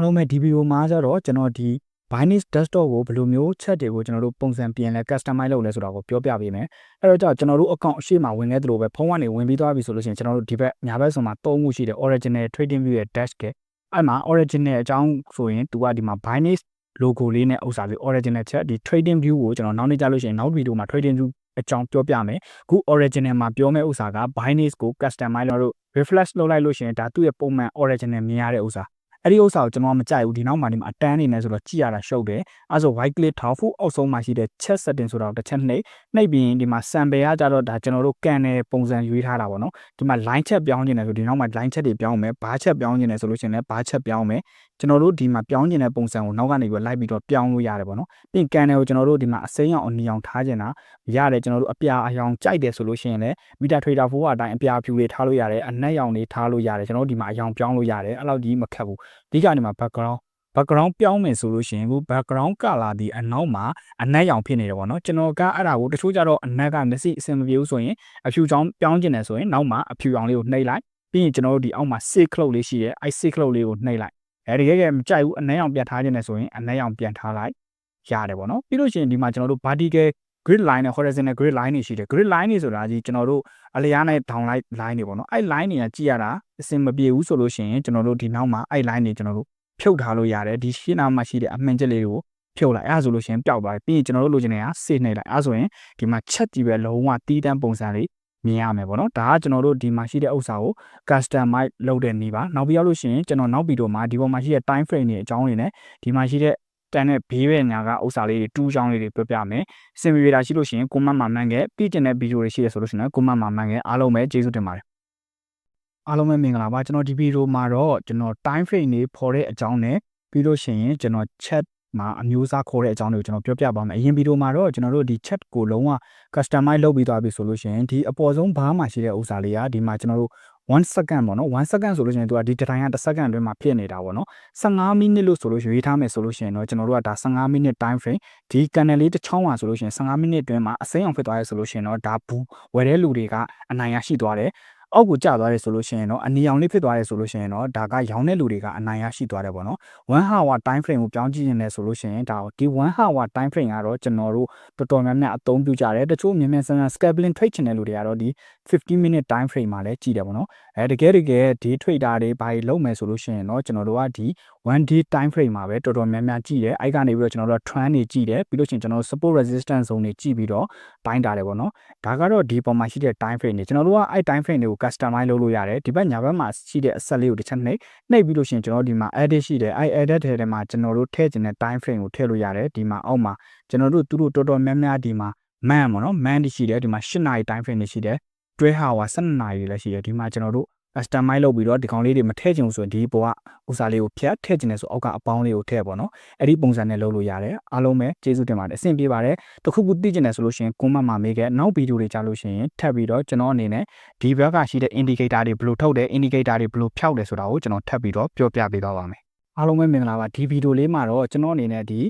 အားလုံးပဲဒီဗီဒီယိုမှာကျတော့ကျွန်တော်ဒီ Binance Desktop ကိုဘယ်လိုမျိုး chat တွေကိုကျွန်တော်တို့ပုံစံပြင်လဲ customize လုပ်လဲဆိုတာကိုပြောပြပေးမယ်။အဲ့တော့ကျွန်တော်တို့ account အရှိမဝင်ခဲ့သလိုပဲဖုန်းကနေဝင်ပြီးသွားပြီဆိုလို့ရှိရင်ကျွန်တော်တို့ဒီဘက်ညာဘက်ဆိုမှာသုံးခုရှိတယ် original trading view ရဲ့ dash ကအဲ့မှာ original အကြောင်းဆိုရင်သူကဒီမှာ Binance logo လေးနဲ့ဥစ္စာလေး original chat ဒီ trading view ကိုကျွန်တော်နောက်နေ့ကြလို့ရှိရင်နောက်ဗီဒီယိုမှာ trading view အကြောင်းပြောပြမယ်။အခု original မှာပြောမယ့်ဥစ္စာက Binance ကို customize လုပ်လို့ refresh လုပ်လိုက်လို့ရှိရင်ဒါသူ့ရဲ့ပုံမှန် original မြင်ရတဲ့ဥစ္စာ အဲ့ဒီဥစ္စာကိုကျွန်တော်မကြိုက်ဘူးဒီနောက်မှာဒီမှာအတန်းနေနေဆိုတော့ကြည့်ရတာရှုပ်တယ်အဲဆို white click ထောက်ဖို့အောက်ဆုံးမှာရှိတဲ့ chat setting ဆိုတာကိုတစ်ချက်နှိပ်နှိပ်ပြီးရင်ဒီမှာ sample ကကြတော့ဒါကျွန်တော်တို့ကန်တဲ့ပုံစံရွေးထားတာပေါ့နော်ဒီမှာ line chat ပြောင်းနေတယ်ဆိုဒီနောက်မှာ line chat တွေပြောင်းမယ်ဘာ chat ပြောင်းနေတယ်ဆိုလို့ရှိရင်လည်းဘာ chat ပြောင်းမယ်ကျွန်တော်တို့ဒီမှာပြောင်းနေတဲ့ပုံစံကိုနောက်ကနေပြီးလိုက်ပြီးတော့ပြောင်းလို့ရတယ်ပေါ့နော်ပြီးကန်တယ်ကိုကျွန်တော်တို့ဒီမှာအစိမ်းအောင်အနီအောင်ထားကျင်တာရတယ်ကျွန်တော်တို့အပြာအယောင်ကြိုက်တယ်ဆိုလို့ရှိရင်လည်း Meta Trader 4အတိုင်းအပြာဖြူတွေထားလို့ရတယ်အနက်ရောင်တွေထားလို့ရတယ်ကျွန်တော်တို့ဒီမှာအယောင်ပြောင်းလို့ရတယ်အဲ့လောက်ကြီးမခက်ဘူးအဓိကနေမှာ background background ပြောင်းမယ်ဆိုလို့ရှိရင်ခု background color ဒီအနောက်မှာအနက်ရောင်ဖြစ်နေတယ်ပေါ့နော်ကျွန်တော်ကအဲ့ဒါကိုတချို့ကြတော့အနက်ကမျက်စိအဆင်မပြေဘူးဆိုရင်အဖြူချောင်းပြောင်းကျင်တယ်ဆိုရင်နောက်မှာအဖြူရောင်လေးကိုနှိပ်လိုက်ပြီးရင်ကျွန်တော်တို့ဒီအောက်မှာ save cloud လေးရှိတယ်အဲ့ save cloud လေးကိုနှိပ်လိုက်အဲဒီကဲကဲမကြိုက်ဘူးအနက်ရောင်ပြန်ထားခြင်းနဲ့ဆိုရင်အနက်ရောင်ပြန်ထားလိုက်ရတယ်ပေါ့နော်ပြီးလို့ရှိရင်ဒီမှာကျွန်တော်တို့ vertical grid line နဲ့ horizontal grid line တွေရှိတယ် grid line တွေဆိုတာကြီးကျွန်တော်တို့အလျားနဲ့ down line line တွေပေါ့နော်အဲ့ line တွေကကြည့်ရတာအစင်မပြေဘူးဆိုလို့ရှိရင်ကျွန်တော်တို့ဒီနောက်မှာအဲ့ line တွေကျွန်တော်တို့ဖြုတ်ထားလို့ရတယ်ဒီရှင်းနာမှာရှိတဲ့အမှန်ချက်လေးတွေကိုဖြုတ်လိုက်အဲ့ဒါဆိုလို့ရှိရင်ပျောက်သွားပြီပြီးရင်ကျွန်တော်တို့လိုချင်တဲ့ဟာစေ့နှိပ်လိုက်အဲ့ဒါဆိုရင်ဒီမှာချက်ကြည့်ပဲလုံးဝတီးတန်းပုံစံလေးမြင်ရမယ်ပေါ့နော်ဒါကကျွန်တော်တို့ဒီမှာရှိတဲ့ဥစ္စာကို customize လုပ်တဲ့နည်းပါနောက်ပြီးရလို့ရှိရင်ကျွန်တော်နောက်ဗီဒီယိုမှာဒီပေါ်မှာရှိတဲ့ time frame တွေအကြောင်းတွေနဲ့ဒီမှာရှိတဲ့ တန်တဲ့ဘေးဘက်ညာကဥစ္စာလေးတွေတူးချောင်းလေးတွေပြောပြမယ်စင်ဗီတာရှိလို့ရှိရင်ကိုမတ်မှာမှန်ခဲ့ပြီးကျင်တဲ့ဗီဒီယိုတွေရှိရဆိုလို့ရှိရင်ကိုမတ်မှာမှန်ခဲ့အားလုံးပဲကျေးဇူးတင်ပါတယ်အားလုံးပဲမင်္ဂလာပါကျွန်တော်ဒီဗီဒီယိုမှာတော့ကျွန်တော် time frame တွေဖော်တဲ့အကြောင်းနဲ့ပြီးလို့ရှိရင်ကျွန်တော် chat မှာအမျိုးအစားခေါ်တဲ့အကြောင်းတွေကိုကျွန်တော်ပြောပြပါမယ်အရင်ဗီဒီယိုမှာတော့ကျွန်တော်တို့ဒီ chat ကိုလုံးဝ customize လုပ်ပြီးသွားပြီဆိုလို့ရှိရင်ဒီအပေါ်ဆုံးဘားမှာရှိတဲ့ဥစ္စာလေးကဒီမှာကျွန်တော်တို့ 1 second ပေါ့နော်1 second ဆိုလို့ရှိရင်သူကဒီတတိုင်းက1 second အတွင်းမှာဖြစ်နေတာပေါ့နော်15 minute လို့ဆိုလို့ရွေးထားမယ်ဆိုလို့ရှိရင်တော့ကျွန်တော်တို့ကဒါ15 minute time frame ဒီ channel လေးတစ်ချောင်းပါဆိုလို့ရှိရင်15 minute အတွင်းမှာအစိမ်းအောင်ဖြစ်သွားရဲဆိုလို့ရှိရင်တော့ဒါဘူးဝယ်တဲ့လူတွေကအနိုင်ရရှိသွားတယ် အောက်ကိုကျသွားတယ်ဆိုလို့ရှိရင်တော့အနီရောင်လေးဖြစ်သွားတယ်ဆိုလို့ရှိရင်တော့ဒါကရောင်းတဲ့လူတွေကအနိုင်ရရှိသွားတယ်ပေါ့နော်1 hour time frame ကိုပြောင်းကြည့်နေတယ်ဆိုလို့ရှိရင်ဒါဒီ1 hour time frame ကတော့ကျွန်တော်တို့တော်တော်များများအသုံးပြုကြတယ်တချို့မြန်မြန်ဆန်ဆန် scaling trade ချင်တဲ့လူတွေကတော့ဒီ50 minute time frame မှာလည်းကြည့်တယ်ပေါ့နော်အဲတကယ်တကယ်ဒီ trader တွေဘာတွေလုပ်မယ်ဆိုလို့ရှိရင်တော့ကျွန်တော်တို့ကဒီ1 day time frame မှာပဲတော်တော်များများကြည့်တယ်အဲ့ကနေပြီးတော့ကျွန်တော်တို့က trend တွေကြည့်တယ်ပြီးလို့ရှိရင်ကျွန်တော်တို့ support resistance zone တွေကြည့်ပြီးတော့တိုင်းတာတယ်ပေါ့နော်ဒါကတော့ဒီပုံမှာရှိတဲ့ time frame တွေကျွန်တော်တို့ကအဲ့ time frame တွေကို customize လုပ်လို့ရတယ်ဒီဘက်ညာဘက်မှာရှိတဲ့အဆက်လေးကိုတစ်ချက်နှိပ်နှိပ်ပြီးလို့ရှိရင်ကျွန်တော်ဒီမှာ edit ရှိတယ်အဲ့ edit ထဲမှာကျွန်တော်တို့ထည့်ခြင်းတဲ့ time frame ကိုထည့်လို့ရတယ်ဒီမှာအောက်မှာကျွန်တော်တို့သူတို့တော်တော်များများဒီမှာ man ပေါ့နော် man ရှိတယ်ဒီမှာ8နာရီ time frame တွေရှိတယ်တွဲဟာဝါ12နာရီလည်းရှိတယ်ဒီမှာကျွန်တော်တို့ customize လုပ်ပြီးတော့ဒီကောင်လေးတွေမထည့်ချင်ဘူးဆိုရင်ဒီပေါ်ကဥစားလေးကိုဖြတ်ထည့်ချင်တယ်ဆိုအောက်ကအပေါင်းလေးကိုထည့်ပေါ့နော်အဲ့ဒီပုံစံနဲ့လုပ်လို့ရတယ်အားလုံးပဲကျေးဇူးတင်ပါတယ်အဆင်ပြေပါတယ်တခုခုသိချင်တယ်ဆိုလို့ရှိရင် comment မှာမေးခဲ့နောက်ဗီဒီယိုတွေကြားလို့ရှိရင်ထပ်ပြီးတော့ကျွန်တော်အနေနဲ့ဒီဘက်ကရှိတဲ့ indicator တွေဘယ်လိုထုတ်တယ် indicator တွေဘယ်လိုဖြောက်တယ်ဆိုတာကိုကျွန်တော်ထပ်ပြီးတော့ပြောပြပေးသွားပါမယ်အားလုံးပဲမင်္ဂလာပါဒီဗီဒီယိုလေးမှာတော့ကျွန်တော်အနေနဲ့ဒီ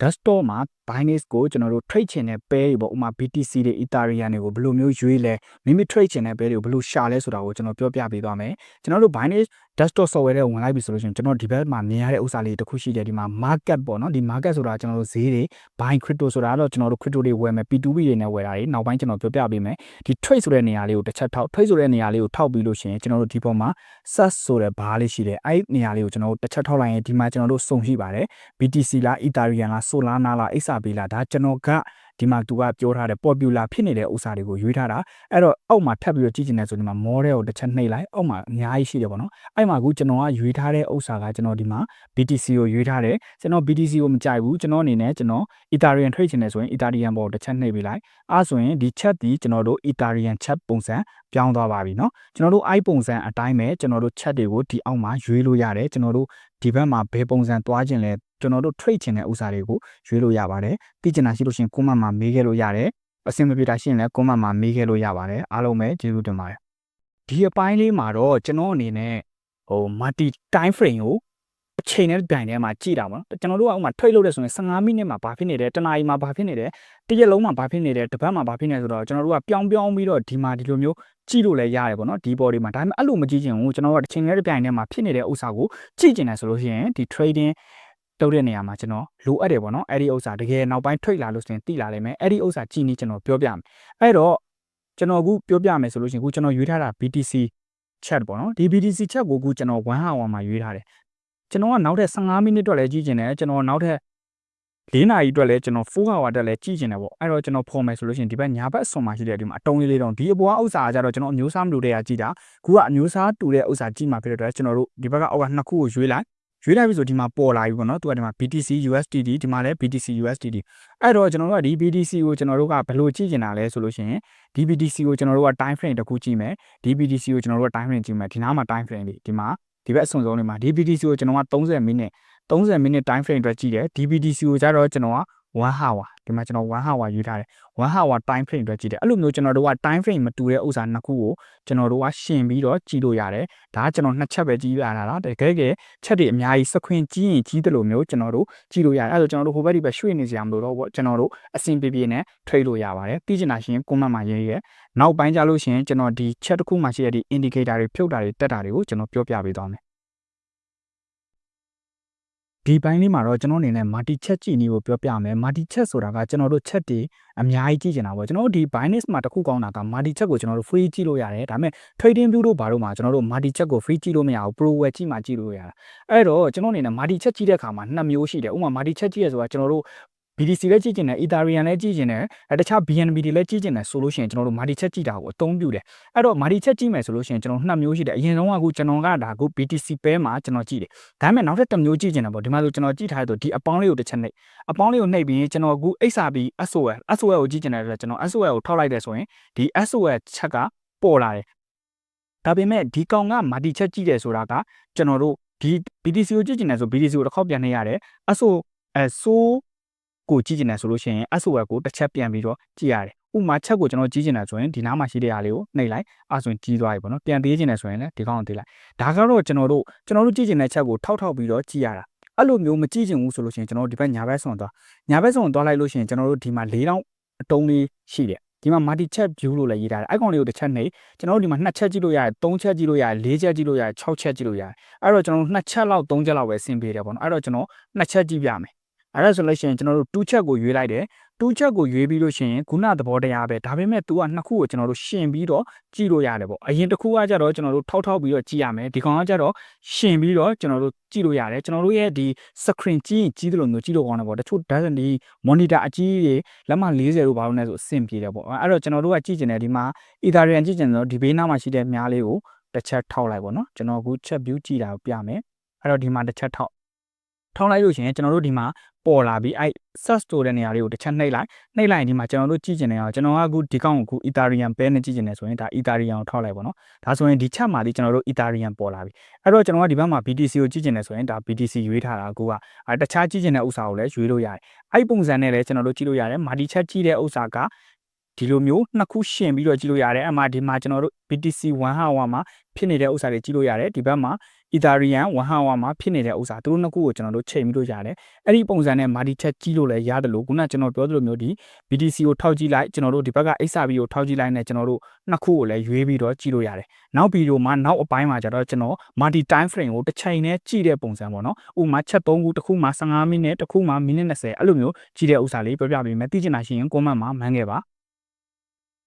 desktop မှာ Binance ကိုကျွန်တော်တို့ trade ချင်တဲ့ pair တွေပေါ့ဥမာ BTC တွေ Ethereum တွေကိုဘယ်လိုမျိုးရွေးလဲမိမိ trade ချင်တဲ့ pair တွေကိုဘယ်လိုရှာလဲဆိုတာကိုကျွန်တော်ပြောပြပေးသွားမယ်ကျွန်တော်တို့ Binance desktop software တွေဝင်လိုက်ပြီဆိုလို့ရှိရင်ကျွန်တော်ဒီဘက်မှာမြင်ရတဲ့ဥစ္စာလေးတစ်ခုရှိတယ်ဒီမှာ market ပေါ့နော်ဒီ market ဆိုတာကျွန်တော်တို့ဈေးတွေ buy crypto ဆိုတာတော့ကျွန်တော်တို့ crypto တွေဝယ်မယ် P2P တွေနဲ့ဝယ်တာတွေနောက်ပိုင်းကျွန်တော်ပြောပြပေးမယ်ဒီ trade ဆိုတဲ့နေရာလေးကိုတစ်ချက်ထောက် trade ဆိုတဲ့နေရာလေးကိုထောက်ပြီးလို့ရှိရင်ကျွန်တော်တို့ဒီပေါ်မှာ SAS ဆိုတဲ့ဘားလေးရှိတယ်အဲ့နေရာလေးကိုကျွန်တော်တို့တစ်ချက်ထောက်လိုက်ရင်ဒီမှာကျွန်တော်တို့စုံရှိပါတယ် BTC လား Ethereum လား Solana လား XRP လားဒါကျွန်တော်ကဒီမှာသူကပြောထားတယ် popular ဖြစ်နေတဲ့ဥစ္စာတွေကိုရွေးထားတာအဲ့တော့အောက်မှာထပ်ပြီးတော့ကြည့်ချင်တယ်ဆိုဒီမှာ model ကိုတစ်ချက်နှိပ်လိုက်အောက်မှာအများကြီးရှိတယ်ပေါ့နော်အဲ့မှာအခုကျွန်တော်ကရွေးထားတဲ့ဥစ္စာကကျွန်တော်ဒီမှာ BTC ကိုရွေးထားတယ်ကျွန်တော် BTC ကိုမကြိုက်ဘူးကျွန်တော်အနေနဲ့ကျွန်တော် Ethereum trade ချင်တယ်ဆိုရင် Ethereum ပေါ်တစ်ချက်နှိပ်ပေးလိုက်အားဆိုရင်ဒီ chat ဒီကျွန်တော်တို့ Ethereum chat ပုံစံပြောင်းသွားပါပြီเนาะကျွန်တော်တို့ i ပုံစံအတိုင်းပဲကျွန်တော်တို့ chat တွေကိုဒီအောက်မှာရွေးလို့ရတယ်ကျွန်တော်တို့ ဒီဘက်မှာဘယ်ပုံစံသွားခြင်းလဲကျွန်တော်တို့ trade ချင်တဲ့ဥစ္စာတွေကိုရွေးလို့ရပါတယ်သိချင်တာရှိလို့ရှိရင် comment မှာမေးခဲ့လို့ရတယ်အဆင်မပြေတာရှိရင်လည်း comment မှာမေးခဲ့လို့ရပါတယ်အားလုံးပဲကျေးဇူးတင်ပါတယ်ဒီအပိုင်းလေးမှာတော့ကျွန်တော်အနေနဲ့ဟို multi time frame ကို အချိန်နဲ့ပြိုင်ထဲမှာကြည့်တာပေါ့နော်ကျွန်တော်တို့ကဥမာ trade လုပ်တဲ့ဆိုရင်15မိနစ်မှာဘာဖြစ်နေတယ်တနာရီမှာဘာဖြစ်နေတယ်တစ်ရက်လုံးမှာဘာဖြစ်နေတယ်တစ်ပတ်မှာဘာဖြစ်နေဆိုတော့ကျွန်တော်တို့ကပြောင်းပြောင်းပြီးတော့ဒီမှာဒီလိုမျိုးကြည့်လို့လည်းရတယ်ပေါ့နော်ဒီ body မှာဒါပေမဲ့အဲ့လိုမကြည့်ချင်ဘူးကျွန်တော်တို့ကတစ်ချိန်နဲ့ပြိုင်ထဲမှာဖြစ်နေတဲ့ဥစ္စာကိုကြည့်ကျင်တယ်ဆိုလို့ရှိရင်ဒီ trading လုပ်တဲ့နေရာမှာကျွန်တော်လိုအပ်တယ်ပေါ့နော်အဲ့ဒီဥစ္စာတကယ်နောက်ပိုင်း trade လာလို့ဆိုရင်တိလာလိမ့်မယ်အဲ့ဒီဥစ္စာကြည့်နေကျွန်တော်ပြောပြမယ်အဲ့တော့ကျွန်တော်အခုပြောပြမယ်ဆိုလို့ရှိရင်အခုကျွန်တော်ရွေးထားတာ BTC chat ပေါ့နော်ဒီ BTC chat ကိုအခုကျွန်တော်1 hour မှာရွေးထားတယ် ကျွန်တော်ကနောက်ထပ်15မိနစ်အတွက်လည်းကြည့်ကျင်တယ်ကျွန်တော်နောက်ထပ်၄နာရီအတွက်လည်းကျွန်တော်4 hour အတွက်လည်းကြည့်ကျင်တယ်ပေါ့အဲ့တော့ကျွန်တော်ဖော်မယ်ဆိုလို့ရှိရင်ဒီဘက်ညာဘက်အစွန်မှာရှိတဲ့ဒီမှာအတုံးလေးလေးတော့ဒီအပေါ်ကဥစ္စာကကြတော့ကျွန်တော်အမျိုးအစားမတူတဲ့ဟာကြည့်တာခုကအမျိုးအစားတူတဲ့ဥစ္စာကြည့်မှာဖြစ်တဲ့အတွက်ကျွန်တော်တို့ဒီဘက်ကအောက်ကနှစ်ခုကိုရွေးလိုက်ရွေးလိုက်ပြီဆိုဒီမှာပေါ်လာပြီပေါ့နော်သူကဒီမှာ BTC USDT ဒီမှာလည်း BTC USDT အဲ့တော့ကျွန်တော်တို့ကဒီ BTC ကိုကျွန်တော်တို့ကဘယ်လိုကြည့်ကျင်တာလဲဆိုလို့ရှိရင်ဒီ BTC ကိုကျွန်တော်တို့က time frame တစ်ခုကြည့်မယ်ဒီ BTC ကိုကျွန်တော်တို့က time frame ကြည့်မယ်ဒီနားမှာ time frame လေးဒီမှာ ဒီဘက်အစွန်ဆုံးလေးမှာဒီ BTC ကိုကျွန်တော်က30မိနစ်30မိနစ် time frame အတွက်ကြည့်တယ်ဒီ BTC ကိုကြတော့ကျွန်တော်က1 hour ဒီမှာကျွန်တော်1 hour ယူထားတယ်1 hour time frame အတွက်ကြည့်တယ်အဲ့လိုမျိုးကျွန်တော်တို့က time frame မတူတဲ့ဥစ္စာနှစ်ခုကိုကျွန်တော်တို့ကရှင်ပြီးတော့ကြည့်လို့ရတယ်ဒါကကျွန်တော်နှစ်ချက်ပဲကြည့်ရတာလားတကယ်ကယ်ချက်တွေအများကြီးစခွင်ကြီးရင်ကြီးတယ်လို့မျိုးကျွန်တော်တို့ကြည့်လို့ရတယ်အဲ့ဒါကျွန်တော်တို့ဟိုဘက်ဒီဘက်ရွှေ့နေစရာမလိုတော့ဘူးကျွန်တော်တို့အဆင်ပြေပြေနဲ့ trade လို့ရပါတယ်သိချင်တာရှင် comment မှာရေးရဲနောက်ပိုင်းကြလို့ရှင်ကျွန်တော်ဒီ chat တစ်ခုမှရှိတဲ့ဒီ indicator တွေဖြုတ်တာတွေတက်တာတွေကိုကျွန်တော်ပြောပြပေးသွားမယ် ဒီပိုင်းလေးမှာတော့ကျွန်တော်အနေနဲ့ multi chat ကြည့်နည်းကိုပြောပြမယ် multi chat ဆိုတာကကျွန်တော်တို့ chat တွေအများကြီးကြည့်နေတာပေါ့ကျွန်တော်တို့ဒီ Binance မှာတစ်ခုကောင်းတာက multi chat ကိုကျွန်တော်တို့ free ကြည့်လို့ရတယ်ဒါပေမဲ့ trading view တို့ဘာတို့မှာကျွန်တော်တို့ multi chat ကို free ကြည့်လို့မရဘူး pro web ကြည့်မှကြည့်လို့ရတာအဲ့တော့ကျွန်တော်အနေနဲ့ multi chat ကြည့်တဲ့အခါမှာနှစ်မျိုးရှိတယ်ဥပမာ multi chat ကြည့်ရဆိုတာကျွန်တော်တို့ BTC လည်းကြည့်ကျင်တယ် Ethereum လည်းကြည့်ကျင်တယ်အဲတခြား BNB တွေလည်းကြည့်ကျင်တယ်ဆိုလို့ရှိရင်ကျွန်တော်တို့ Mardi Chat ကြည့်တာကိုအသုံးပြုတယ်အဲ့တော့ Mardi Chat ကြည့်မယ်ဆိုလို့ရှိရင်ကျွန်တော်နှစ်မျိုးရှိတယ်အရင်ဆုံးကအခုကျွန်တော်ကဒါကို BTC Pair မှာကျွန်တော်ကြည့်တယ်ဒါပေမဲ့နောက်ထပ်တစ်မျိုးကြည့်ကျင်တယ်ပေါ့ဒီမှာဆိုကျွန်တော်ကြည့်ထားတဲ့ဆိုဒီအပေါင်းလေးကိုတစ်ချက်နှိပ်အပေါင်းလေးကိုနှိပ်ပြီးကျွန်တော်အခု XRP SOL SOL ကိုကြည့်ကျင်တယ်ဆိုတော့ကျွန်တော် SOL ကိုထောက်လိုက်တယ်ဆိုရင်ဒီ SOL ချက်ကပေါ်လာတယ်ဒါပေမဲ့ဒီကောင်က Mardi Chat ကြည့်တယ်ဆိုတာကကျွန်တော်တို့ဒီ BTC ကိုကြည့်ကျင်တယ်ဆို BTC ကိုတစ်ခေါက်ပြန်နှိပ်ရတယ် SO အဲဆို ကိုကြည့်ကျင်တယ်ဆိုလို့ရှိရင် SOL ကိုတစ်ချက်ပြန်ပြီးတော့ကြည့်ရတယ်။ဥမာချက်ကိုကျွန်တော်ကြည့်ကျင်တယ်ဆိုရင်ဒီနားမှာရှိတဲ့ဟာလေးကိုနှိပ်လိုက်အဲဆိုရင်ကြီးသွားပြီပေါ့နော်။ပြန်သေးကျင်တယ်ဆိုရင်လည်းဒီကောင်ကိုသေးလိုက်။ဒါကတော့ကျွန်တော်တို့ကျွန်တော်တို့ကြည့်ကျင်တဲ့ချက်ကိုထောက်ထောက်ပြီးတော့ကြည့်ရတာ။အဲ့လိုမျိုးမကြည့်ကျင်ဘူးဆိုလို့ရှိရင်ကျွန်တော်တို့ဒီဘက်ညာဘက်ဆွန်သွားညာဘက်ဆွန်သွားလိုက်လို့ရှိရင်ကျွန်တော်တို့ဒီမှာ၄တောင်းအတုံးလေးရှိတယ်ဒီမှာ multi chat view လို့လည်းရေးထားတယ်အဲ့ကောင်လေးကိုတစ်ချက်နှိပ်ကျွန်တော်တို့ဒီမှာနှစ်ချက်ကြည့်လို့ရတယ်သုံးချက်ကြည့်လို့ရတယ်လေးချက်ကြည့်လို့ရတယ်၆ချက်ကြည့်လို့ရတယ်အဲ့တော့ကျွန်တော်တို့နှစ်ချက်လောက်သုံးချက်လောက်ပဲဆင်ပြေတယ်ပေါ့နော်အဲ့တော့ကျွန်တော်နှစ်ချက်ကြည့်ပြမယ် အဲ့ဒါဆိုလို့ရှိရင်ကျွန်တော်တို့2ချက်ကိုရွေးလိုက်တယ်2ချက်ကိုရွေးပြီးလို့ရှိရင်ခုနသဘောတရားပဲဒါပေမဲ့ तू ကနှစ်ခုကိုကျွန်တော်တို့ရှင်ပြီးတော့ကြည့်လို့ရတယ်ပေါ့အရင်တစ်ခုကကြတော့ကျွန်တော်တို့ထောက်ထောက်ပြီးတော့ကြည့်ရမယ်ဒီကောင်ကကြတော့ရှင်ပြီးတော့ကျွန်တော်တို့ကြည့်လို့ရတယ်ကျွန်တော်တို့ရဲ့ဒီ screen ကြည့်ရင်ကြီးတယ်လို့မျိုးကြည့်လို့ကောင်းတယ်ပေါ့တချို့ doesn't ဒီ monitor အကြီးတွေလက်မ40လို့ဘာလို့လဲဆိုအဆင်ပြေတယ်ပေါ့အဲ့တော့ကျွန်တော်တို့ကကြည့်ကျင်တယ်ဒီမှာ Ethereum ကြည့်ကျင်တယ်ဒီဘေးနားမှာရှိတဲ့မြားလေးကိုတစ်ချက်ထောက်လိုက်ပေါ့နော်ကျွန်တော်အခု chat view ကြည့်တာကိုပြမယ်အဲ့တော့ဒီမှာတစ်ချက်ထောက်ထောင်းလိုက်လို့ရှိရင်ကျွန်တော်တို့ဒီမှာ ပေါ်လာပြီးအဲ့ search ဆိုတဲ့နေရာလေးကိုတစ်ချက်နှိပ်လိုက်နှိပ်လိုက်ရင်ဒီမှာကျွန်တော်တို့ကြည့်ကျင်နေအောင်ကျွန်တော်ကအခုဒီကောင်ကိုအခု Ethereum pair နဲ့ကြည့်ကျင်နေဆိုရင်ဒါ Ethereum ကိုထောက်လိုက်ပါတော့ဒါဆိုရင်ဒီချက်မှာဒီကျွန်တော်တို့ Ethereum ပေါ်လာပြီအဲ့တော့ကျွန်တော်ကဒီဘက်မှာ BTC ကိုကြည့်ကျင်နေဆိုရင်ဒါ BTC ရွေးထားတာအခုကအဲတခြားကြည့်ကျင်တဲ့ဥစ္စာကိုလည်းရွေးလို့ရတယ်အဲ့ပုံစံနဲ့လည်းကျွန်တော်တို့ကြည့်လို့ရတယ်မာဒီချက်ကြည့်တဲ့ဥစ္စာကဒီလိုမျိုးနှစ်ခုရှင်ပြီးတော့ကြည့်လို့ရတယ်အမှဒီမှာကျွန်တော်တို့ BTC 1 hour မှာဖြစ်နေတဲ့ဥစ္စာတွေကြည့်လို့ရတယ်ဒီဘက်မှာ Ethereum 1 hour မှာဖြစ်နေတဲ့ဥစ္စာသူတို့နှစ်ခုကိုကျွန်တော်တို့ချိန်ပြီးလို့ရတယ်အဲ့ဒီပုံစံနဲ့ market chat ကြည့်လို့လည်းရတယ်လို့ခုနကျွန်တော်ပြောသလိုမျိုးဒီ BTC ကိုထောက်ကြည့်လိုက်ကျွန်တော်တို့ဒီဘက်က XRP ကိုထောက်ကြည့်လိုက်နဲ့ကျွန်တော်တို့နှစ်ခုကိုလည်းရွေးပြီးတော့ကြည့်လို့ရတယ်နောက်ဗီဒီယိုမှာနောက်အပိုင်းမှာကျတော့ကျွန်တော် multi time frame ကိုတစ်ချိန်နဲ့ကြည့်တဲ့ပုံစံပေါ့နော်ဥပမာချက်3ခုတစ်ခုမှာ15မိနစ်တစ်ခုမှာမိနစ်20အဲ့လိုမျိုးကြည့်တဲ့ဥစ္စာလေးပြောပြပေးမယ်သိချင်တာရှိရင် comment မှာမှန်းခဲ့ပါ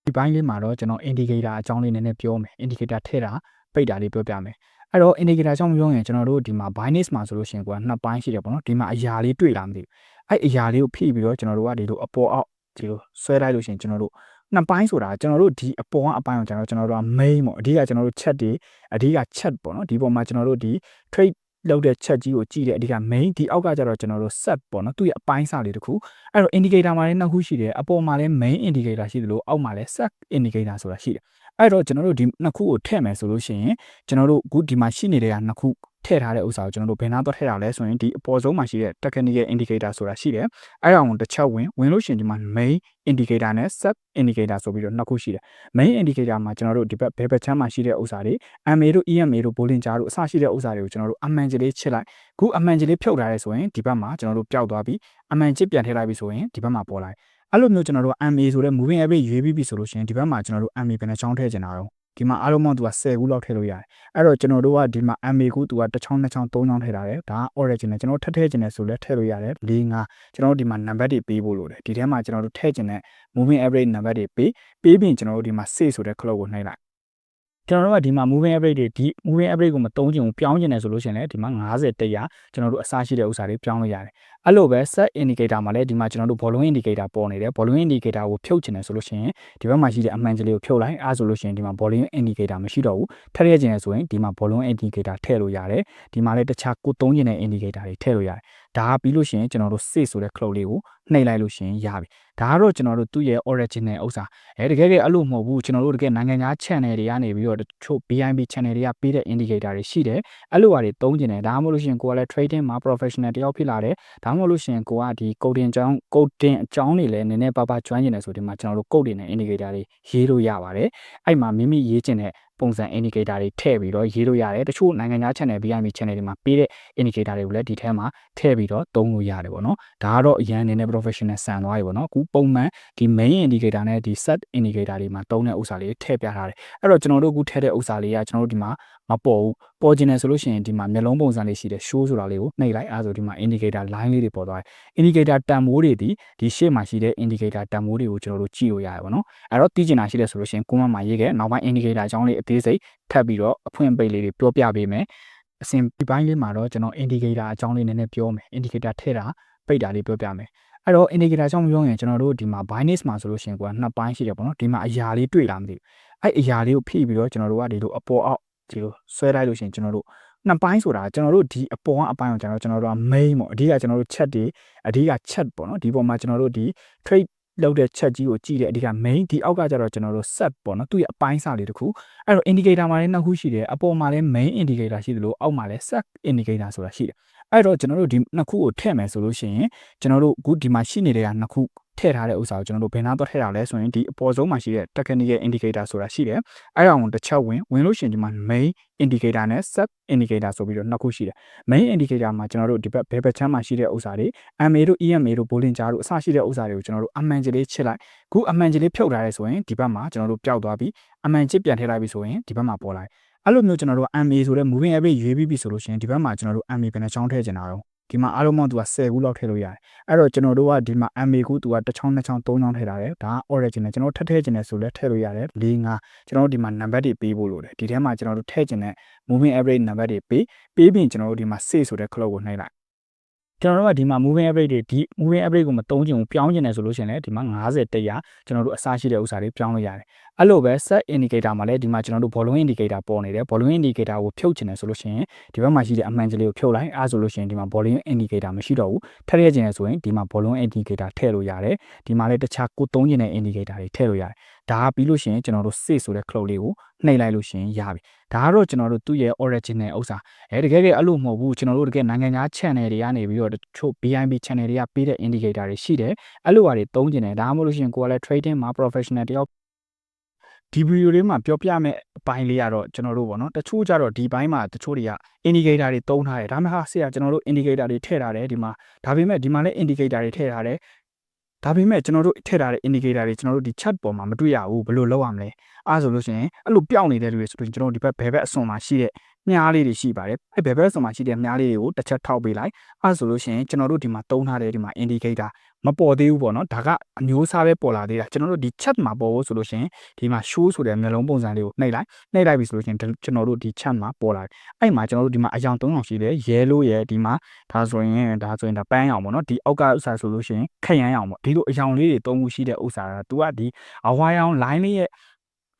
ဒီပိုင်းလေးမှာတော့ကျွန်တော် indicator အကြောင်းလေးနည်းနည်းပြောမယ် indicator ထည့်တာပိတ်တာလေးပြောပြမယ် အဲ့တော့ indicator အကြောင်းပြောရင်ကျွန်တော်တို့ဒီမှာ binance မှာဆိုလို့ရှိရင်ကွာနှစ်ပိုင်းရှိတယ်ပေါ့နော်ဒီမှာအရာလေးတွေ့လာမသိဘူးအဲ့အရာလေးကိုဖိပြီးတော့ကျွန်တော်တို့ကဒီလိုအပေါ်အောက်ဒီလိုဆွဲလိုက်လို့ရှိရင်ကျွန်တော်တို့နှစ်ပိုင်းဆိုတာကျွန်တော်တို့ဒီအပေါ်ကအပိုင်းကိုကျွန်တော်ကျွန်တော်တို့က main ပေါ့အဓိကကျွန်တော်တို့ chat တွေအဓိက chat ပေါ့နော်ဒီပေါ်မှာကျွန်တော်တို့ဒီ trade လောက်တဲ့ chat ကြီးကိုကြည့်တဲ့အဓိက main ဒီအောက်ကကျတော့ကျွန်တော်တို့ set ပေါ့နော်သူ့ရဲ့အပိုင်းစာလေးတခုအဲ့တော့ indicator မှာလည်းနှစ်ခုရှိတယ်အပေါ်မှာလည်း main indicator ရှိတယ်လို့အောက်မှာလည်း set indicator ဆိုတာရှိတယ်အဲ့တော့ကျွန်တော်တို့ဒီနှစ်ခုကိုထည့်မယ်ဆိုလို့ရှိရင်ကျွန်တော်တို့အခုဒီမှာရှိနေတဲ့ကနှစ်ခု ထည့်ထားတဲ့ဥစ္စာကိုကျွန်တော်တို့ဘယ်နာတော့ထည့်တာလဲဆိုရင်ဒီအပေါ်ဆုံးမှာရှိတဲ့ technical indicator ဆိုတာရှိတယ်အဲ့ဒါကိုတစ်ချက်ဝင်ဝင်လို့ရှိရင်ဒီမှာ main indicator နဲ့ sub indicator ဆိုပြီးတော့နှစ်ခုရှိတယ် main indicator မှာကျွန်တော်တို့ဒီဘက်ဘယ်ဘက်ချမ်းမှာရှိတဲ့ဥစ္စာတွေ MA တို့ EMA တို့ Bollinger တို့အစရှိတဲ့ဥစ္စာတွေကိုကျွန်တော်တို့အမှန်ကြီးလေးချစ်လိုက်ခုအမှန်ကြီးလေးဖြုတ်ထားရဲဆိုရင်ဒီဘက်မှာကျွန်တော်တို့ပျောက်သွားပြီအမှန်ချစ်ပြန်ထည့်လိုက်ပြီဆိုရင်ဒီဘက်မှာပေါ်လာအဲ့လိုမျိုးကျွန်တော်တို့ MA ဆိုတဲ့ moving average ရွေးပြီးပြီဆိုလို့ရှိရင်ဒီဘက်မှာကျွန်တော်တို့ MA ဘယ်နှချောင်းထည့်ချင်တာတော့ ဒီမှာအားလုံးပေါင်းသူက10ခုလောက်ထည့်လို့ရတယ်အဲ့တော့ကျွန်တော်တို့ကဒီမှာ MA ကိုသူကတစ်ချောင်းနှစ်ချောင်းသုံးချောင်းထည့်ထားတယ်ဒါက original ကျွန်တော်ထည့်ထည့်ချင်တယ်ဆိုလဲထည့်လို့ရတယ်၄၅ကျွန်တော်တို့ဒီမှာ number တွေပေးဖို့လိုတယ်ဒီထဲမှာကျွန်တော်တို့ထည့်ချင်တဲ့ moving average number တွေပေးပေးပြီးကျွန်တော်တို့ဒီမှာ save ဆိုတဲ့ clock ကိုနှိပ်လိုက် ကျွန်တော်တို့ကဒီမှာ moving average တွေဒီ moving average ကိုမသုံးချင်ဘူးပြောင်းချင်တယ်ဆိုလို့ရှိရင်လည်းဒီမှာ90 100ကျွန်တော်တို့အစားရှိတဲ့ဥစ္စာတွေပြောင်းလို့ရတယ်အဲ့လိုပဲ set indicator မှာလည်းဒီမှာကျွန်တော်တို့ volume indicator ပေါ်နေတယ် volume indicator ကိုဖြုတ်ချင်တယ်ဆိုလို့ရှိရင်ဒီဘက်မှာရှိတဲ့အမှန်ကြီးလေးကိုဖြုတ်လိုက်အဲ့ဆိုလို့ရှိရင်ဒီမှာ volume indicator မရှိတော့ဘူးထည့်ရခြင်းဆိုရင်ဒီမှာ volume indicator ထည့်လို့ရတယ်ဒီမှာလည်းတခြားကိုသုံးချင်တဲ့ indicator တွေထည့်လို့ရတယ် ဒါကပြီးလို့ရှိရင်ကျွန်တော်တို့ save ဆိုတဲ့ clock လေးကိုနှိပ်လိုက်လို့ရှိရင်ရပြီဒါကတော့ကျွန်တော်တို့သူ့ရဲ့ original ဥစ္စာအဲတကယ်ကဲအဲ့လိုမဟုတ်ဘူးကျွန်တော်တို့တကယ်နိုင်ငံခြား channel တွေကနေပြီးတော့တချို့ BIB channel တွေကပေးတဲ့ indicator တွေရှိတယ်အဲ့လိုဟာတွေသုံးကျင်တယ်ဒါမှမဟုတ်လို့ရှိရင်ကိုကလည်း trading မှာ professional တယောက်ဖြစ်လာတယ်ဒါမှမဟုတ်လို့ရှိရင်ကိုကဒီ coding အကြောင်း coding အကြောင်းတွေလည်းနည်းနည်းပါးပါးကျွမ်းကျင်တယ်ဆိုဒီမှာကျွန်တော်တို့ code တွေနဲ့ indicator တွေရေးလို့ရပါတယ်အဲ့မှာမိမိရေးကျင်တဲ့ပုံစံ indicator တွေထည့်ပြီးတော့ရေးလို့ရတယ်တချို့နိုင်ငံခြား channel BIM channel တွေမှာပေးတဲ့ indicator တွေကိုလည်းဒီထဲမှာထည့်ပြီးတော့သုံးလို့ရတယ်ပေါ့နော်ဒါကတော့အရန်အနေနဲ့ professional ဆန်သွားပြီပေါ့နော်အခုပုံမှန်ဒီ main indicator နဲ့ဒီ set indicator တွေမှာသုံးတဲ့ဥစ္စာလေးထည့်ပြထားတယ်အဲ့တော့ကျွန်တော်တို့အခုထည့်တဲ့ဥစ္စာလေးကကျွန်တော်တို့ဒီမှာ မပေါ်ဘူးပေါ်ကျင်တယ်ဆိုလို့ရှိရင်ဒီမှာမျက်လုံးပုံစံလေးရှိတယ် show ဆိုတာလေးကိုနှိပ်လိုက်အဲဆိုဒီမှာ indicator line လေးတွေပေါ်သွားတယ် indicator တန်မိုးတွေဒီဒီရှေ့မှာရှိတဲ့ indicator တန်မိုးတွေကိုကျွန်တော်တို့ကြည့်လို့ရတယ်ပေါ့နော်အဲ့တော့သိကျင်တာရှိတယ်ဆိုလို့ရှိရင် comment မှာရေးခဲ့နောက်ပိုင်း indicator အကြောင်းလေးအသေးစိတ်ထပ်ပြီးတော့အဖွင့်ပိတ်လေးတွေပြောပြပေးမယ်အစဉ်ဒီပိုင်းလေးမှာတော့ကျွန်တော် indicator အကြောင်းလေးနည်းနည်းပြောမယ် indicator ထည့်တာပိတ်တာလေးပြောပြမယ်အဲ့တော့ indicator အကြောင်းပြောရင်ကျွန်တော်တို့ဒီမှာ binance မှာဆိုလို့ရှိရင်ကွာနှစ်ပိုင်းရှိတယ်ပေါ့နော်ဒီမှာအရာလေးတွေ့လာမသိဘူးအဲ့အရာလေးကိုဖိပြီးတော့ကျွန်တော်တို့ကဒီလိုအပေါ်အောက် ဒီလိုဆွဲလိုက်လို့ရှိရင်ကျွန်တော်တို့နှစ်ပိုင်းဆိုတာကျွန်တော်တို့ဒီအပေါ်ကအပိုင်းကိုကျွန်တော်ကျွန်တော်တို့က main ပေါ့အဓိကကျွန်တော်တို့ chat တွေအဓိက chat ပေါ့နော်ဒီပေါ်မှာကျွန်တော်တို့ဒီ trade လောက်တဲ့ chat ကြီးကိုကြည့်တဲ့အဓိက main ဒီအောက်ကကျတော့ကျွန်တော်တို့ set ပေါ့နော်သူ့ရဲ့အပိုင်းစာလေးတစ်ခုအဲ့တော့ indicator မှာလည်းနှစ်ခုရှိတယ်အပေါ်မှာလည်း main indicator ရှိသလိုအောက်မှာလည်း set indicator ဆိုတာရှိတယ်အဲ့တော့ကျွန်တော်တို့ဒီနှစ်ခုကိုထည့်မယ်ဆိုလို့ရှိရင်ကျွန်တော်တို့အခုဒီမှာရှိနေတဲ့ကနှစ်ခု ထည့်ထားတဲ့ဥစ္စာကိုကျွန်တော်တို့ဘယ်နာတော့ထည့်တာလဲဆိုရင်ဒီအပေါ်ဆုံးမှာရှိတဲ့ technical indicator ဆိုတာရှိတယ်အဲ့ဒါကိုတစ်ချက်ဝင်ဝင်လို့ရှိရင်ဒီမှာ main indicator နဲ့ sub indicator ဆိုပြီးတော့နှစ်ခုရှိတယ် main indicator မှာကျွန်တော်တို့ဒီဘက်ဘယ်ဘက်ချမ်းမှာရှိတဲ့ဥစ္စာတွေ MA တို့ EMA တို့ Bollinger တို့အစရှိတဲ့ဥစ္စာတွေကိုကျွန်တော်တို့အမှန်ကြီးလေးချစ်လိုက်ခုအမှန်ကြီးလေးဖြုတ်ထားရဲဆိုရင်ဒီဘက်မှာကျွန်တော်တို့ပျောက်သွားပြီအမှန်ချစ်ပြန်ထည့်လိုက်ပြီဆိုရင်ဒီဘက်မှာပေါ်လာတယ်အဲ့လိုမျိုးကျွန်တော်တို့ MA ဆိုတဲ့ moving average ရွေးပြီးပြီဆိုလို့ရှိရင်ဒီဘက်မှာကျွန်တော်တို့ MA ဘယ်နှချောင်းထည့်ချင်တာတော့ ဒီမှာအားလုံးပေါင်းသူက10ခုလောက်ထည့်လို့ရတယ်အဲ့တော့ကျွန်တော်တို့ကဒီမှာ MA ကိုသူကတစ်ချောင်းနှစ်ချောင်းသုံးချောင်းထည့်ထားတယ်ဒါက original ကျွန်တော်ထည့်ထည့်ချင်တယ်ဆိုလဲထည့်လို့ရတယ်၄၅ကျွန်တော်တို့ဒီမှာ number တွေပေးဖို့လိုတယ်ဒီထဲမှာကျွန်တော်တို့ထည့်ချင်တဲ့ moving average number တွေပေးပေးပြီးကျွန်တော်တို့ဒီမှာ save ဆိုတဲ့ clock ကိုနှိပ်လိုက်ကျွန်တော်တို့ကဒီမှာ moving average တွေဒီ moving average ကိုမသုံးချင်ဘူးပြောင်းချင်တယ်ဆိုလို့ရှိရင်လည်းဒီမှာ90 100ကျွန်တော်တို့အစားရှိတဲ့ဥစ္စာတွေပြောင်းလို့ရတယ်အဲ့လိုပဲ set indicator မှာလည်းဒီမှာကျွန်တော်တို့ volume indicator ပေါ်နေတယ် volume indicator ကိုဖြုတ်ချင်တယ်ဆိုလို့ရှိရင်ဒီဘက်မှာရှိတဲ့အမှန်ကြီးလေးကိုဖြုတ်လိုက်အဲဆိုလို့ရှိရင်ဒီမှာ volume indicator မရှိတော့ဘူးထည့်ရခြင်းဆိုရင်ဒီမှာ volume indicator ထည့်လို့ရတယ်ဒီမှာလည်းတခြားကိုသုံးချင်တဲ့ indicator တွေထည့်လို့ရတယ်ဒါကပြီးလို့ရှိရင်ကျွန်တော်တို့ save ဆိုတဲ့ clock လေးကိုနှိပ်လိုက်လို့ရှိရင်ရပြီဒါကတော့ကျွန်တော်တို့သူ့ရဲ့ original ဥစ္စာအဲတကယ်ကအဲ့လိုမဟုတ်ဘူးကျွန်တော်တို့တကယ်နိုင်ငံခြား channel တွေကနေပြီးတော့တချို့ BIB channel တွေကပေးတဲ့ indicator တွေရှိတယ်အဲ့လိုဟာတွေသုံးကျင်တယ်ဒါမှမဟုတ်လို့ရှိရင်ကိုကလည်း trading မှာ professional တယောက် ဒီဗီဒီယိုလေးမှာပြောပြမယ့်အပိုင်းလေးကတော့ကျွန်တော်တို့ပေါ့နော်တချို့ကြတော့ဒီဘိုင်းမှာတချို့တွေက indicator တွေသုံးထားတယ်ဒါမှမဟုတ်ဆရာကျွန်တော်တို့ indicator တွေထည့်ထားတယ်ဒီမှာဒါပေမဲ့ဒီမှာလည်း indicator တွေထည့်ထားတယ်ဒါပေမဲ့ကျွန်တော်တို့ထည့်ထားတဲ့ indicator တွေကျွန်တော်တို့ဒီ chat ပေါ်မှာမတွေ့ရဘူးဘယ်လိုလုပ်ရမလဲအားဆိုလို့ရှိရင်အဲ့လိုပျောက်နေတဲ့လူတွေဆိုရင်ကျွန်တော်တို့ဒီဘက်ဘယ်ဘက်အစွန်မှာရှိတဲ့မြားလေးတွေရှိပါတယ်အဲ့ဘယ်ဘက်အစွန်မှာရှိတဲ့မြားလေးတွေကိုတစ်ချက်ထောက်ပေးလိုက်အားဆိုလို့ရှိရင်ကျွန်တော်တို့ဒီမှာသုံးထားတဲ့ဒီမှာ indicator မပေါ်သေးဘူးပေါ့နော်ဒါကအမျိုးအစားပဲပေါ်လာသေးတာကျွန်တော်တို့ဒီ chat မှာပေါ်ဖို့ဆိုလို့ရှိရင်ဒီမှာ show ဆိုတဲ့မျိုးလုံးပုံစံလေးကိုနှိပ်လိုက်နှိပ်လိုက်ပြီဆိုလို့ရှိရင်ကျွန်တော်တို့ဒီ chat မှာပေါ်လာတယ်အဲ့မှာကျွန်တော်တို့ဒီမှာအယောင်၃ယောင်ရှိတယ် yellow ရဲ့ဒီမှာဒါဆိုရင်ဒါဆိုရင်ဒါပန်းရောင်ပေါ့နော်ဒီအောက်ကဥစ္စာဆိုလို့ရှိရင်ခရမ်းရောင်ပေါ့ဒီလိုအယောင်လေးတွေသုံးခုရှိတဲ့ဥစ္စာက तू ကဒီအဝါရောင် line လေးရဲ့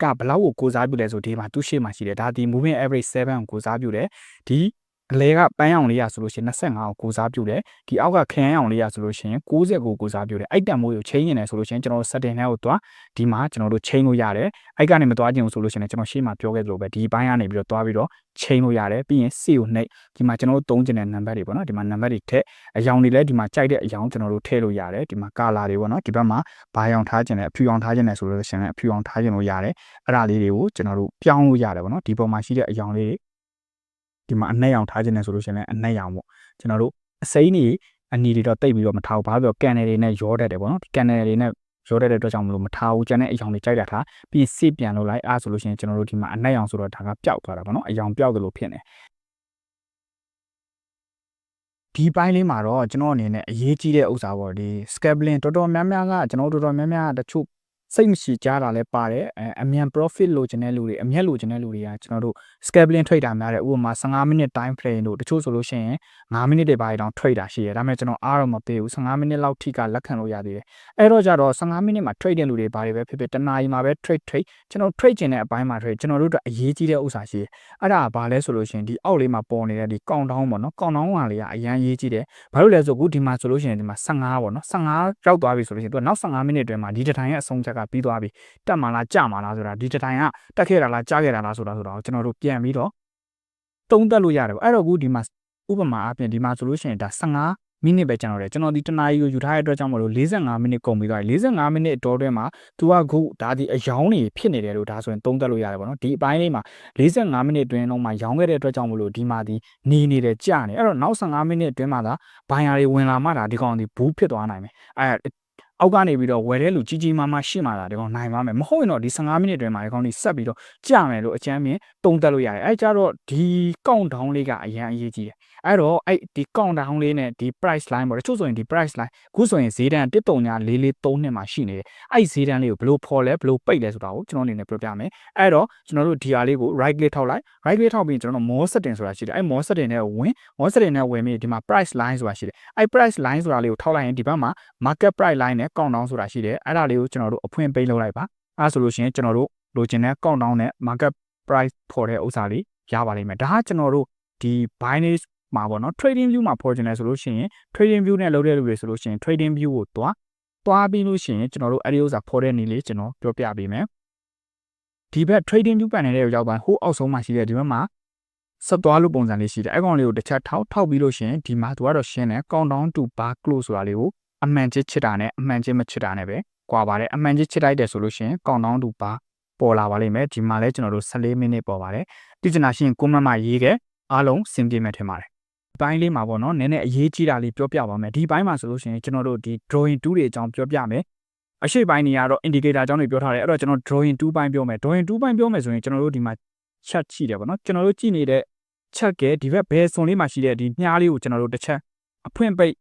ကဘလောက်ကိုကိုစားပြုလဲဆိုဒီမှာသူ့ရှေ့မှာရှိတယ်ဒါဒီ moving average 7ကိုကိုစားပြုတယ်ဒီ အလဲကပန်းရောင်လေးရဆိုလို့ရှိရင်25ကိုကိုစားပြုတယ်ဒီအောက်ကခရမ်းရောင်လေးရဆိုလို့ရှိရင်60ကိုကိုစားပြုတယ်အဲ့တန်မိုးကိုချိန်နေတယ်ဆိုလို့ရှိရင်ကျွန်တော်တို့ setting ထဲကိုသွားဒီမှာကျွန်တော်တို့ချိန်လို့ရတယ်အဲ့ကနေမသွားခြင်းဆိုလို့ရှိရင်ကျွန်တော်ရှေ့မှာပြောခဲ့သလိုပဲဒီဘိုင်းကနေပြီးတော့သွားပြီးတော့ချိန်လို့ရတယ်ပြီးရင် C ကိုနှိပ်ဒီမှာကျွန်တော်တို့သုံးကျင်တဲ့ number တွေပေါ့နော်ဒီမှာ number တွေထည့်အယောင်တွေလည်းဒီမှာကြိုက်တဲ့အယောင်ကျွန်တော်တို့ထည့်လို့ရတယ်ဒီမှာ color တွေပေါ့နော်ဒီဘက်မှာဘာရောင်ထားခြင်းလဲအဖြူရောင်ထားခြင်းလဲဆိုလို့ရှိရင်အဖြူရောင်ထားခြင်းလို့ရတယ်အဲ့ဒါလေးတွေကိုကျွန်တော်တို့ပြောင်းလို့ရတယ်ပေါ့နော်ဒီပေါ်မှာရှိတဲ့အယောင်လေးတွေ ဒီမှာအနှက်ရောင်ထားခြင်းလဲဆိုလို့ရှိရင်လည်းအနှက်ရောင်ပေါ့ကျွန်တော်တို့အစိမ်းတွေအနီတွေတော့တိတ်ပြီးတော့မထားဘူးဘာလို့ကန်နယ်တွေနဲ့ရောတတ်တယ်ပေါ့နော်ကန်နယ်တွေနဲ့ရောတဲ့အတွက်ကြောင့်မလို့မထားဘူးကျန်တဲ့အယောင်တွေကြိုက်တာထားပြီးစစ်ပြန်လို့လိုက်အားဆိုလို့ရှိရင်ကျွန်တော်တို့ဒီမှာအနက်ရောင်ဆိုတော့ဒါကပျောက်သွားတာပေါ့နော်အယောင်ပျောက်သလိုဖြစ်နေဒီပိုင်းလေးမှာတော့ကျွန်တော်အနေနဲ့အရေးကြီးတဲ့ဥစ္စာပေါ့ဒီ scaling တော်တော်များများကကျွန်တော်တို့တော်တော်များများတချို့ စိတ်မရှိကြတာလည်းပါတယ်အဲအမြန် profit လိုချင်တဲ့လူတွေအမျက်လိုချင်တဲ့လူတွေကကျွန်တော်တို့ scaling trade တာများတယ်ဥပမာ15 minute time frame တို့တချို့ဆိုလို့ရှိရင်9 minute တွေပါတောင် trade တာရှိတယ်ဒါပေမဲ့ကျွန်တော်အားတော့မပေးဘူး15 minute လောက်ထိကလက်ခံလို့ရသေးတယ်အဲ့တော့ကြတော့15 minute မှာ trade တဲ့လူတွေဘာတွေပဲဖြစ်ဖြစ်တနားရီမှာပဲ trade trade ကျွန်တော် trade ကျင်တဲ့အပိုင်းမှာ trade ကျွန်တော်တို့အတွက်အရေးကြီးတဲ့ဥစ္စာရှိတယ်အဲ့ဒါကဘာလဲဆိုလို့ရှိရင်ဒီအောက်လေးမှာပေါ်နေတဲ့ဒီ countdown ပေါ့နော် countdown ဟာလေးကအရန်ရေးကြီးတယ်ဘာလို့လဲဆိုအခုဒီမှာဆိုလို့ရှိရင်ဒီမှာ15ပေါ့နော်15ရောက်သွားပြီဆိုလို့ရှိရင်သူကနောက်15မိနစ်အတွင်းမှာဒီတစ်ထိုင်ရဲ့အဆုံးချက်ကပြီးသွားပြီတက်မှာလားကြမှာလားဆိုတာဒီတစ်ထိုင်ကတက်ခဲ့တာလားကြားခဲ့တာလားဆိုတာဆိုတော့ကျွန်တော်တို့ပြန်ပြီးတော့သုံးသပ်လို့ရတယ်ပေါ့အဲ့တော့အခုဒီမှာဥပမာအပြင်ဒီမှာဆိုလို့ရှိရင်ဒါ15မိနစ်ပဲကျန်တော့တယ်ကျွန်တော်ဒီတနာရီကိုယူထားတဲ့အတွက်ကြောင့်မလို့45မိနစ်ကုန်ပြီးသွားပြီ45မိနစ်အတော်တွင်းမှာသူကခုဒါဒီအယောင်းနေဖြစ်နေတယ်လို့ဒါဆိုရင်သုံးသပ်လို့ရတယ်ပေါ့နော်ဒီအပိုင်းလေးမှာ45မိနစ်အတွင်းလုံးမှာရောင်းခဲ့တဲ့အတွက်ကြောင့်မလို့ဒီမှာဒီနေနေတယ်ကြာနေအဲ့တော့နောက်15မိနစ်အတွင်းမှာဒါဘိုင်ယာတွေဝင်လာမှဒါဒီကောင်ဒီဘူးဖြစ်သွားနိုင်မယ်အဲ အောက်ကနေပြီးတော့ဝယ်တဲ့လူကြီးကြီးမားမားရှိမှလာဒီကောင်နိုင်ပါမယ်မဟုတ်ရင်တော့ဒီ15မိနစ်အတွင်းမှာဒီကောင်ဒီဆက်ပြီးတော့ကြာမယ်လို့အကြမ်းမြင်တုံးတက်လို့ရတယ်အဲကြတော့ဒီ count down လေးကအရင်အရေးကြီးတယ် အဲ့တော့အဲ့ဒီ count down လေးနဲ့ဒီ price line ပေါ့တချို့ဆိုရင်ဒီ price line ခုဆိုရင်ဈေးတန်း1.443နှစ်မှာရှိနေတယ်အဲ့ဈေးတန်းလေးကိုဘယ်လိုဖော်လဲဘယ်လိုပိတ်လဲဆိုတာကိုကျွန်တော်အနေနဲ့ပြောပြမယ်အဲ့တော့ကျွန်တော်တို့ဒီဟာလေးကို right click ထောက်လိုက် right click ထောက်ပြီးကျွန်တော်တို့ more setting ဆိုတာရှိတယ်အဲ့ more setting နဲ့ဝင် more setting နဲ့ဝင်ပြီးဒီမှာ price line ဆိုတာရှိတယ်အဲ့ price line ဆိုတာလေးကိုထောက်လိုက်ရင်ဒီဘက်မှာ market price line နဲ့ count down ဆိုတာရှိတယ်အဲ့ဒါလေးကိုကျွန်တော်တို့အဖွင့်ပိတ်လုပ်လိုက်ပါအဲ့ဆိုလို့ရှိရင်ကျွန်တော်တို့လိုချင်တဲ့ count down နဲ့ market price ဖော်တဲ့ဥစ္စာလေးရပါလိမ့်မယ်ဒါကကျွန်တော်တို့ဒီ binance မှာပေါ့နော် trading view မှာဖော်ချင်တယ်ဆိုလို့ရှိရင် trading view နဲ့လုပ်တဲ့လူတွေဆိုလို့ရှိရင် trading view ကိုသွားသွားပြီးလို့ရှိရင်ကျွန်တော်တို့အဲ့ဒီဥစ္စာဖော်တဲ့နည်းလေးကျွန်တော်ပြောပြပေးမယ်ဒီဘက် trading view panel ရဲ့ရောက်သွားဟိုးအောက်ဆုံးမှာရှိတဲ့ဒီဘက်မှာဆက်သွားလို့ပုံစံလေးရှိတယ်အဲ့ကောင်လေးကိုတစ်ချက်ထောက်ထောက်ပြီးလို့ရှိရင်ဒီမှာသူကတော့ရှင်းတယ် countdown to bar close ဆိုတာလေးကိုအမှန်ချစ်ချစ်တာနဲ့အမှန်ချစ်မချစ်တာနဲ့ပဲကွာပါတယ်အမှန်ချစ်ချစ်လိုက်တယ်ဆိုလို့ရှိရင် countdown to bar ပေါ်လာပါလိမ့်မယ်ဒီမှာလဲကျွန်တော်တို့14မိနစ်ပေါ်ပါတယ်တိကျနာရှင်းကွန်မန့်မှာရေးခဲ့အားလုံးစင်ပြေမယ်ထင်ပါတယ် ပိုင်းလေးမှာပေါ့နော်နည်းနည်းအရေးကြီးတာလေးပြောပြပါမယ်ဒီပိုင်းမှာဆိုလို့ရှိရင်ကျွန်တော်တို့ဒီ drawing 2တွေအကြောင်းပြောပြမယ်အရှိပိုင်းတွေကတော့ indicator အကြောင်းတွေပြောထားတယ်အဲ့တော့ကျွန်တော် drawing 2ပိုင်းပြောမယ် drawing 2ပိုင်းပြောမယ်ဆိုရင်ကျွန်တော်တို့ဒီမှာ chat ရှိတယ်ပေါ့နော်ကျွန်တော်တို့ကြည့်နေတဲ့ chat ကဒီဘက်ဘယ်စွန်လေးမှာရှိတဲ့ဒီမြားလေးကိုကျွန်တော်တို့တစ်ချက်အဖွင့်ပိတ်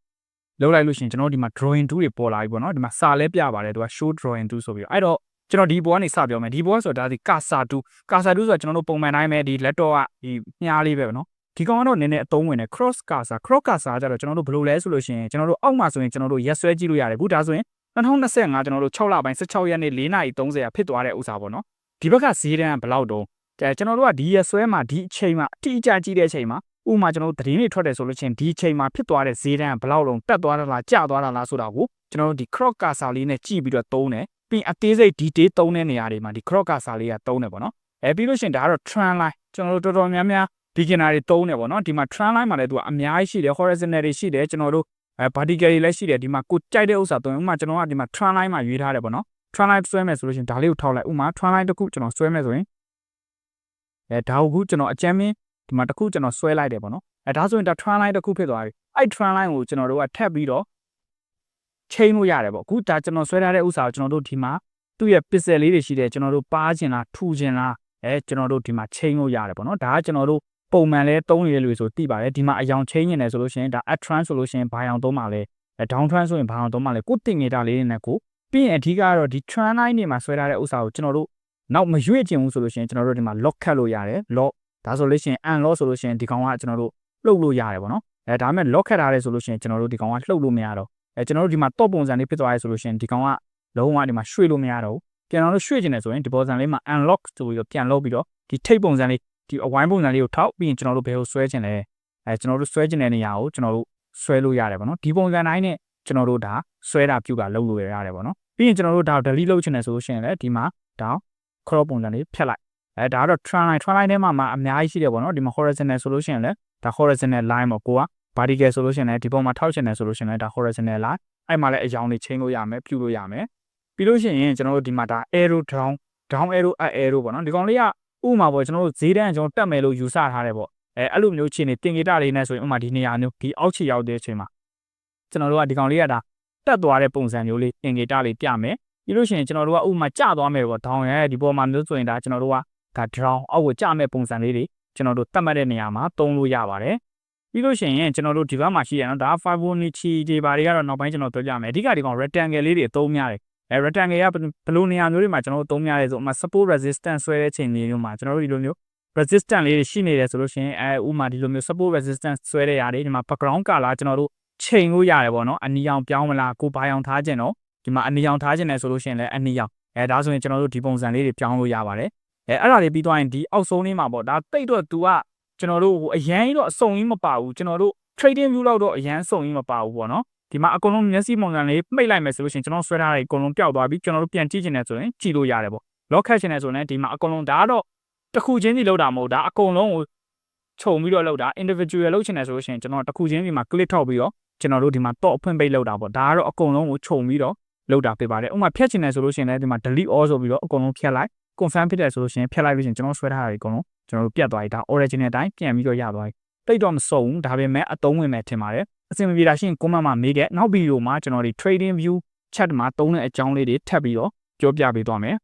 လောက်လိုက်လို့ရှိရင်ကျွန်တော်တို့ဒီမှာ drawing 2တွေပေါ်လာပြီပေါ့နော်ဒီမှာစာလဲပြပါတယ်သူက show drawing 2ဆိုပြီးတော့အဲ့တော့ကျွန်တော်ဒီဘောကနေစပြောမယ်ဒီဘောဆိုတာဒါဒီ casa 2 casa 2ဆိုတာကျွန်တော်တို့ပုံမှန်တိုင်းပဲဒီ laptop ကဒီမြားလေးပဲပေါ့နော် ဒီကောင်ကတော့နည်းနည်းအသုံးဝင်တယ် cross cursor cross cursor ကြတော့ကျွန်တော်တို့ဘယ်လိုလဲဆိုလို့ရှိရင်ကျွန်တော်တို့အောက်မှာဆိုရင်ကျွန်တော်တို့ရက်ဆွဲကြည့်လို့ရတယ်အခုဒါဆိုရင်2025ကျွန်တော်တို့6လပိုင်း16ရက်နေ့4နာရီ30ဖြစ်သွားတဲ့ဥစားပေါ့နော်ဒီဘက်ကဈေးတန်းဘယ်လောက်တုံးကျွန်တော်တို့ကဒီရက်ဆွဲမှာဒီအချိန်မှာအတိအကျကြည့်တဲ့အချိန်မှာဥမာကျွန်တော်တို့သတင်းတွေထွက်တယ်ဆိုလို့ချင်းဒီအချိန်မှာဖြစ်သွားတဲ့ဈေးတန်းဘယ်လောက်လုံးတက်သွားတာလားကျသွားတာလားဆိုတာကိုကျွန်တော်တို့ဒီ cross cursor လေးနဲ့ကြည့်ပြီးတော့သုံးတယ်ပြီးအသေးစိတ် detail သုံးတဲ့နေရာတွေမှာဒီ cross cursor လေးကသုံးတယ်ပေါ့နော်အဲပြီးလို့ရှိရင်ဒါကတော့ trend line ကျွန်တော်တို့တော်တော်များများ beginner တွေသုံးတယ်ပေါ့နော်ဒီမှာ trend line မှာလည်းသူကအများကြီးရှိတယ် horizontal တွေရှိတယ်ကျွန်တော်တို့အဲ vertical တွေလည်းရှိတယ်ဒီမှာကိုကြိုက်တဲ့ဥစ္စာသုံးဥမာကျွန်တော်ကဒီမှာ trend line မှာရွေးထားတယ်ပေါ့နော် trend line ဆွဲမယ်ဆိုလို့ရှိရင်ဒါလေးကိုထောက်လိုက်ဥမာ trend line တစ်ခုကျွန်တော်ဆွဲမယ်ဆိုရင်အဲဒါကိုခုကျွန်တော်အကြမ်းမင်းဒီမှာတစ်ခုကျွန်တော်ဆွဲလိုက်တယ်ပေါ့နော်အဲဒါဆိုရင်ဒါ trend line တစ်ခုဖြစ်သွားပြီအဲ့ trend line ကိုကျွန်တော်တို့ကထပ်ပြီးတော့ချိန်လို့ရတယ်ပေါ့အခုဒါကျွန်တော်ဆွဲထားတဲ့ဥစ္စာကိုကျွန်တော်တို့ဒီမှာသူ့ရဲ့ pixel လေးတွေရှိတယ်ကျွန်တော်တို့ပါးချင်လားထူချင်လားအဲကျွန်တော်တို့ဒီမှာချိန်လို့ရတယ်ပေါ့နော်ဒါကကျွန်တော်တို့ ပုံမှန်လဲသုံးရတဲ့လူတွေဆိုသိပါတယ်ဒီမှာအယောင်ချင်းနေတယ်ဆိုလို့ရှိရင်ဒါ up trend ဆိုလို့ရှိရင်ဘာယောင်သုံးပါလဲ down trend ဆိုရင်ဘာယောင်သုံးပါလဲကိုတင်နေတာလေးနဲ့ကိုပြီးရင်အဓိကကတော့ဒီ trend line တွေမှာဆွဲထားတဲ့ဥစ္စာကိုကျွန်တော်တို့နောက်မရွေ့ချင်ဘူးဆိုလို့ရှိရင်ကျွန်တော်တို့ဒီမှာ lock ခတ်လို့ရတယ် lock ဒါဆိုလို့ရှိရင် unlock ဆိုလို့ရှိရင်ဒီကောင်ကကျွန်တော်တို့လှုပ်လို့ရတယ်ပေါ့နော်အဲဒါပေမဲ့ lock ခတ်ထားတယ်ဆိုလို့ရှိရင်ကျွန်တော်တို့ဒီကောင်ကလှုပ်လို့မရတော့အဲကျွန်တော်တို့ဒီမှာ top ပုံစံလေးဖြစ်သွားရဲဆိုလို့ရှိရင်ဒီကောင်ကလုံးဝဒီမှာရွှေ့လို့မရတော့ဘူးပြန်တော့ရွှေ့ချင်တယ်ဆိုရင်ဒီပုံစံလေးမှာ unlock ဆိုပြီးတော့ပြန်လုပ်ပြီးတော့ဒီထိပ်ပုံစံလေး ဒီအဝိုင်းပုံစံလေးကိုထောက်ပြီးရင်ကျွန်တော်တို့ဘယ်လိုဆွဲချင်လဲအဲကျွန်တော်တို့ဆွဲကျင်တဲ့နေရာကိုကျွန်တော်တို့ဆွဲလို့ရတယ်ပေါ့နော်ဒီပုံစံတိုင်းနဲ့ကျွန်တော်တို့ဒါဆွဲတာပြုတာလုပ်လို့ရတယ်ပေါ့နော်ပြီးရင်ကျွန်တော်တို့ဒါ delete လုပ်ချင်တယ်ဆိုလို့ရှိရင်လည်းဒီမှာဒါ crop ပုံစံလေးဖြတ်လိုက်အဲဒါကတော့ trend line trend line ထဲမှာမှအများကြီးရှိတယ်ပေါ့နော်ဒီမှာ horizontal ဆိုလို့ရှိရင်လည်းဒါ horizontal line ပေါ့ကိုက vertical ဆိုလို့ရှိရင်လည်းဒီပုံမှာထောက်ချင်တယ်ဆိုလို့ရှိရင်လည်းဒါ horizontal line အဲ့မှာလည်းအကြောင်းလေးချိန်လို့ရမယ်ပြုလို့ရမယ်ပြီးလို့ရှိရင်ကျွန်တော်တို့ဒီမှာဒါ arrow down down arrow up arrow ပေါ့နော်ဒီကောင်လေးက ဥပမာပေါ့ကျွန်တော်တို့ဈေးတန်းကျွန်တော်တက်မယ်လို့ယူဆထားတယ်ပေါ့အဲအဲ့လိုမျိုးခြေနေတင်ဂီတာလေးနဲ့ဆိုရင်ဥပမာဒီနေရာမျိုးဒီအောက်ခြေရောက်တဲ့အချိန်မှာကျွန်တော်တို့ကဒီကောင်လေးကဒါတက်သွားတဲ့ပုံစံမျိုးလေးတင်ဂီတာလေးပြမယ်ပြီးလို့ရှိရင်ကျွန်တော်တို့ကဥပမာကျသွားမယ်ပေါ့ down ရဲ့ဒီပေါ်မှာမျိုးဆိုရင်ဒါကျွန်တော်တို့ကဒါ down အောက်ကိုကျမဲ့ပုံစံလေးတွေကျွန်တော်တို့တတ်မှတ်တဲ့နေရာမှာသုံးလို့ရပါတယ်ပြီးလို့ရှိရင်ကျွန်တော်တို့ဒီဘက်မှာရှိရနော်ဒါ Fibonacci တွေဘာတွေကတော့နောက်ပိုင်းကျွန်တော်ပြောပြမယ်အဓိကဒီကောင် rectangle လေးတွေအသုံးများတယ် အဲ rectangle ကဘယ်လိုနေရာမျိုးတွေမှာကျွန်တော်တို့သုံးများလဲဆိုဥပမာ support resistance ဆွဲတဲ့ချိန်လေးမျိုးမှာကျွန်တော်တို့ဒီလိုမျိုး resistance လေးတွေရှိနေတယ်ဆိုလို့ရှိရင်အဲဥပမာဒီလိုမျိုး support resistance ဆွဲတဲ့ຢာတွေဒီမှာ background color ကျွန်တော်တို့ချိန်လို့ရတယ်ပေါ့နော်အနီအောင်ပြောင်းမလားကိုပါအောင်ထားခြင်းတော့ဒီမှာအနီအောင်ထားခြင်းတယ်ဆိုလို့ရှိရင်လည်းအနီအောင်အဲဒါဆိုရင်ကျွန်တော်တို့ဒီပုံစံလေးတွေပြောင်းလို့ရပါတယ်အဲအဲ့ဒါတွေပြီးသွားရင်ဒီအောက်ဆုံးလေးမှာပေါ့ဒါတိတ်တော့ तू ကကျွန်တော်တို့ဟိုအရန်ကြီးတော့အစုံကြီးမပါဘူးကျွန်တော်တို့ trading view လောက်တော့အရန်စုံကြီးမပါဘူးပေါ့နော် ဒီမှာအကုန်လုံးမျက်စိပုံစံလေးမှိတ်လိုက်မယ်ဆိုလို့ရှိရင်ကျွန်တော်ဆွဲထားတဲ့အကုန်လုံးပျောက်သွားပြီကျွန်တော်တို့ပြန်ကြည့်ချင်တယ်ဆိုရင်ကြည့်လို့ရတယ်ပေါ့ lock ခတ်ချင်တယ်ဆိုရင်ဒီမှာအကုန်လုံးဒါကတော့တစ်ခုချင်းစီလောက်တာမဟုတ်ဒါအကုန်လုံးကိုခြုံပြီးတော့လောက်တာ individual လောက်ချင်တယ်ဆိုလို့ရှိရင်ကျွန်တော်တစ်ခုချင်းစီမှာ click ထောက်ပြီးတော့ကျွန်တော်တို့ဒီမှာ top အဖွင့်ပိတ်လောက်တာပေါ့ဒါကတော့အကုန်လုံးကိုခြုံပြီးတော့လောက်တာဖြစ်ပါတယ်ဥပမာဖြတ်ချင်တယ်ဆိုလို့ရှိရင်လည်းဒီမှာ delete all ဆိုပြီးတော့အကုန်လုံးဖြတ်လိုက် confirm ဖြစ်တယ်ဆိုလို့ရှိရင်ဖြတ်လိုက်လို့ရှိရင်ကျွန်တော်ဆွဲထားတာတွေအကုန်လုံးကျွန်တော်တို့ပြတ်သွားပြီဒါ original အတိုင်းပြန်ပြီးတော့ရသွားပြီတိတ်တော့မစုံဘူးဒါပေမဲ့အသုံးဝင်မယ်ထင်ပါတယ် အဆင်မပြေတာရှိရင် comment မှာမေးခဲ့နောက်ဗီဒီယိုမှာကျွန်တော်ဒီ trading view chat မှာသုံးတဲ့အကြောင်းလေးတွေထပ်ပြီးတော့ပြောပြပေးသွားမယ်